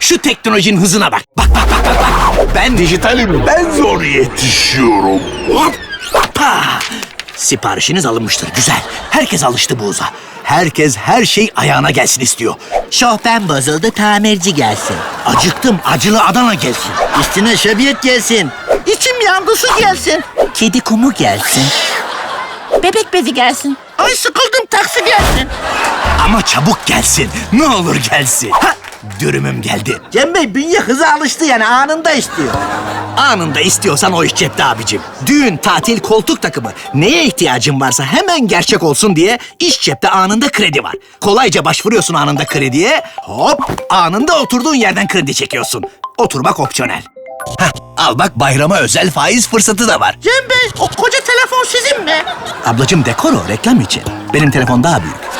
Şu teknolojinin hızına bak. Bak bak bak bak. bak. Ben Dijitalim ben zor yetişiyorum. Hop, hoppa. Siparişiniz alınmıştır. Güzel. Herkes alıştı bu hıza. Herkes her şey ayağına gelsin istiyor. Şofben bozuldu tamirci gelsin. Acıktım. Acılı Adana gelsin. Üstüne şöbiyet gelsin. İçim yandı su gelsin. Kedi kumu gelsin. Bebek bezi gelsin. Ay sıkıldım taksi gelsin. Ama çabuk gelsin. Ne olur gelsin. Ha, dürümüm geldi. Cem Bey bünye hıza alıştı yani anında istiyor. Anında istiyorsan o iş cepte abicim. Düğün, tatil, koltuk takımı. Neye ihtiyacın varsa hemen gerçek olsun diye iş cepte anında kredi var. Kolayca başvuruyorsun anında krediye. Hop anında oturduğun yerden kredi çekiyorsun. Oturmak opsiyonel. Hah, al bak bayrama özel faiz fırsatı da var. Cem Bey o koca telefon sizin mi? Ablacım dekor o reklam için. Benim telefon daha büyük.